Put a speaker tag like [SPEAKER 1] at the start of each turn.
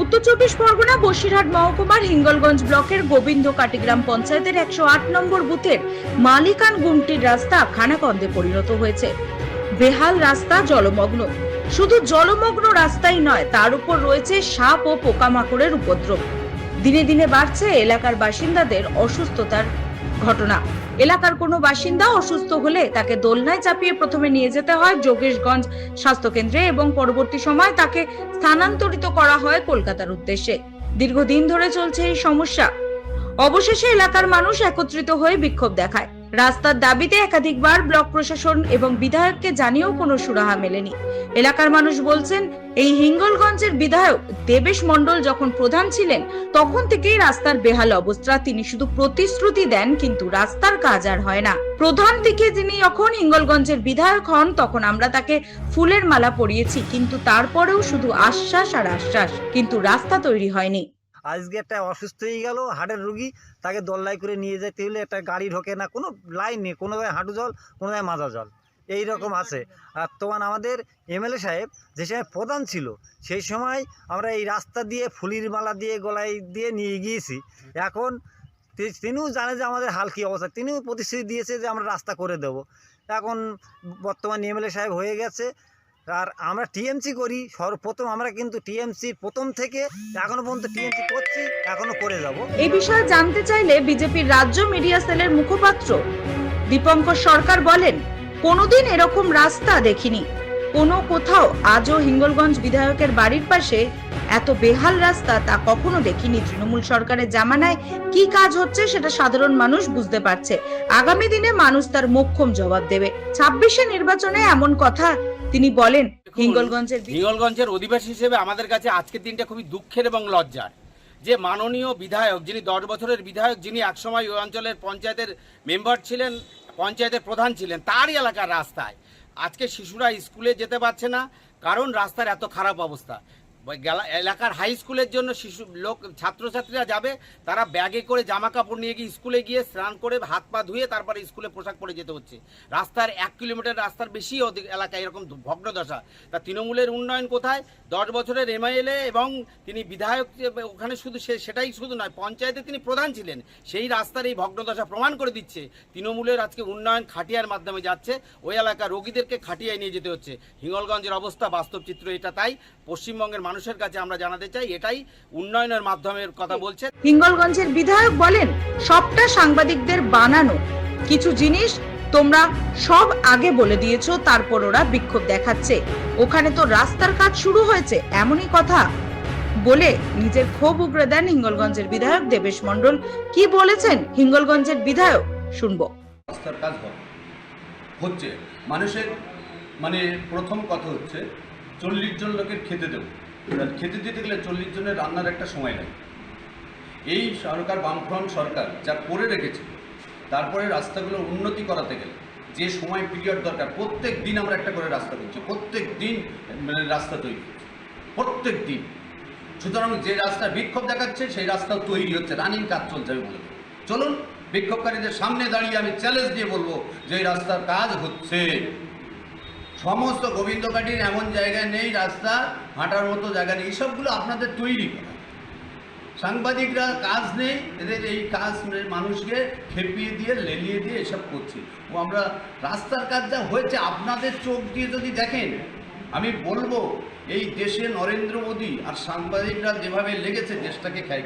[SPEAKER 1] উত্তর চব্বিশ পরগনা, বসিরহাট, মহকুমার হিঙ্গলগঞ্জ ব্লকের গোবিন্দ কাটিগ্রাম পঞ্চায়েতের একশো আট নম্বর বুথের মালিকান গুমটির রাস্তা খানাকন্দে পরিণত হয়েছে। বেহাল রাস্তা জলমগ্ন। শুধু জলমগ্ন রাস্তাই নয়, তার উপর রয়েছে সাপ ও পোকামাকড়ের উপদ্রব। দিনে দিনে বাড়ছে এলাকার বাসিন্দাদের অসুস্থতার ঘটনা। এলাকার কোনো বাসিন্দা অসুস্থ হলে তাকে দোলনায় চাপিয়ে প্রথমে নিয়ে যেতে হয় যোগেশগঞ্জ স্বাস্থ্যকেন্দ্রে এবং পরবর্তী সময় তাকে স্থানান্তরিত করা হয় কলকাতার উদ্দেশ্যে। দীর্ঘদিন ধরে চলছে এই সমস্যা। অবশেষে এলাকার মানুষ একত্রিত হয়ে বিক্ষোভ দেখায়। রাস্তার দাবিতে একাধিকবার ব্লক প্রশাসন এবং বিধায়ককে জানিয়েও কোনো সুরাহা মেলেনি। এলাকার মানুষ বলছেন, এই হিঙ্গলগঞ্জের বিধায়ক দেবেশ মণ্ডল যখন প্রধান ছিলেন, তখন থেকেই রাস্তার বেহাল অবস্থা। তিনি শুধু প্রতিশ্রুতি দেন, কিন্তু রাস্তার কাজ আর হয় না। প্রধান থেকে যিনি যখন হিঙ্গলগঞ্জের বিধায়ক হন, তখন আমরা তাকে ফুলের মালা পরিয়েছি, কিন্তু তারপরেও শুধু আশ্বাস আর আশ্বাস। কিন্তু রাস্তা তৈরি হয়নি।
[SPEAKER 2] আজকে একটা অসুস্থ হয়ে গেল হার্টের রুগী, তাকে দোল্লাই করে নিয়ে যেতে হলে একটা গাড়ি ঢোকে না, কোনো লাইন নেই, কোনো জায়গায় হাঁটু জল, কোনো জায়গায় মাজা জল। এই রকম আছে। আর তোমার আমাদের এমএলএ সাহেব যে সময় প্রধান ছিল, সেই সময় আমরা এই রাস্তা দিয়ে ফুলির মালা দিয়ে, গলায় দিয়ে নিয়ে গিয়েছি। এখন তিনিও জানে যে আমাদের হাল কী অবস্থা, তিনিও প্রতিশ্রুতি দিয়েছে যে আমরা রাস্তা করে দেব। এখন বর্তমান এমএলএ সাহেব হয়ে গেছে আর আমরা টিএমসি করি। সর্বপ্রথম আমরা কিন্তু টিএমসি প্রথম থেকে এখনও পর্যন্ত টিএমসি করছি, এখনও করে যাব।
[SPEAKER 1] এই বিষয়ে জানতে চাইলে বিজেপির রাজ্য মিডিয়া সেলের মুখপাত্র দীপঙ্কর সরকার বলেন, কোনোদিন এরকম রাস্তা দেখিনি। কোনো কোথাও আজও হিঙ্গলগঞ্জ বিধায়কের বাড়ির পাশে এত বেহাল রাস্তা তা কখনো দেখিনি তৃণমূল সরকারের জামানায়। কি কাজ হচ্ছে সেটা সাধারণ মানুষ বুঝতে পারছে। আগামী দিনে মানুষ তার মোক্ষম জবাব দেবে। ছাব্বিশে নির্বাচনে এমন কথা তিনি বলেন হিঙ্গলগঞ্জের
[SPEAKER 3] হিঙ্গলগঞ্জের অধিবাসী হিসেবে আমাদের কাছে আজকের দিনটা খুবই দুঃখের এবং লজ্জার। যে মাননীয় বিধায়ক যিনি দশ বছরের বিধায়ক যিনি একসময় ওই অঞ্চলের পঞ্চায়েতের মেম্বার ছিলেন পঞ্চায়েতের প্রধান ছিলেন তারই এলাকার রাস্তায়। আজকে শিশুরা স্কুলে যেতে পারছে না কারণ রাস্তার এত খারাপ অবস্থা। এলাকার হাই স্কুলের জন্য শিশু লোক ছাত্রছাত্রীরা যাবে, তারা ব্যাগে করে জামা কাপড় নিয়ে গিয়ে স্কুলে গিয়ে স্নান করে হাত পা ধুয়ে তারপরে স্কুলে পোশাক পরে যেতে হচ্ছে। রাস্তার এক কিলোমিটার রাস্তার বেশি অধিক এলাকায় এরকম ভগ্নদশা তা তৃণমূলের উন্নয়ন কোথায়? দশ বছরের এমআইএলএ এবং তিনি বিধায়ক ওখানে শুধু সে সেটাই শুধু নয়, পঞ্চায়েতে তিনি প্রধান ছিলেন। সেই রাস্তার এই ভগ্নদশা প্রমাণ করে দিচ্ছে। তৃণমূলের আজকে উন্নয়ন খাটিয়ার মাধ্যমে যাচ্ছে। ওই এলাকার রোগীদেরকে খাটিয়ায় নিয়ে যেতে হচ্ছে। হিঙ্গলগঞ্জের অবস্থা বাস্তব চিত্র এটা তাই। পশ্চিমবঙ্গের মানুষের কাছে আমরা জানাতে চাই এটাই উন্নয়নের মাধ্যমের কথা বলছে
[SPEAKER 1] হিঙ্গলগঞ্জের বিধায়ক বলেন সবটা সাংবাদিকদের বানানো। কিছু জিনিস তোমরা সব আগে বলে দিয়েছ তারপর ওরা বিক্ষোভ দেখাচ্ছে। ওখানে তো রাস্তার কাজ শুরু হয়েছে এমনই কথা। বলে নিজের ক্ষোভ উগরে দেন হিঙ্গলগঞ্জের বিধায়ক দেবেশ মন্ডল কি বলেছেন হিঙ্গলগঞ্জের বিধায়ক? শুনব।
[SPEAKER 4] রাস্তার কাজ হচ্ছে। মানুষের মানে প্রথম কথা হচ্ছে চল্লিশ জন লোকের খেতে দেবো। খেতে দিতে গেলে চল্লিশ জনের রান্নার একটা সময় লাগে। এই সরকার, বামফ্রন্ট সরকার যা করে রেখেছে, তারপরে রাস্তাগুলো উন্নতি করাতে গেলে যে সময় পিরিয়ড দরকার, প্রত্যেক দিন আমরা একটা করে রাস্তা করছি, প্রত্যেক দিন মানে রাস্তা তৈরি হচ্ছে, প্রত্যেক দিন। সুতরাং যে রাস্তা বিক্ষোভ দেখাচ্ছে, সেই রাস্তাও তৈরি হচ্ছে রানিং কাজ চলছে, আমি বলে চলুন, বিক্ষোভকারীদের সামনে দাঁড়িয়ে আমি চ্যালেঞ্জ দিয়ে বলব যে রাস্তার কাজ হচ্ছে। সমস্ত গোবিন্দকাঠির এমন জায়গায় নেই, রাস্তা, হাঁটার মতো জায়গা নেই, এইসবগুলো আপনাদের তৈরি করা। সাংবাদিকরা কাজ নেই, এদের এই কাজ মানে মানুষকে খেপিয়ে দিয়ে, লেলিয়ে দিয়ে এসব করছে। ও আমরা রাস্তার কাজ যা হয়েছে, আপনাদের চোখ দিয়ে যদি দেখেন, আমি বলব, এই দেশে নরেন্দ্র মোদী আর সাংবাদিকরা যেভাবে লেগেছে, দেশটাকে খাই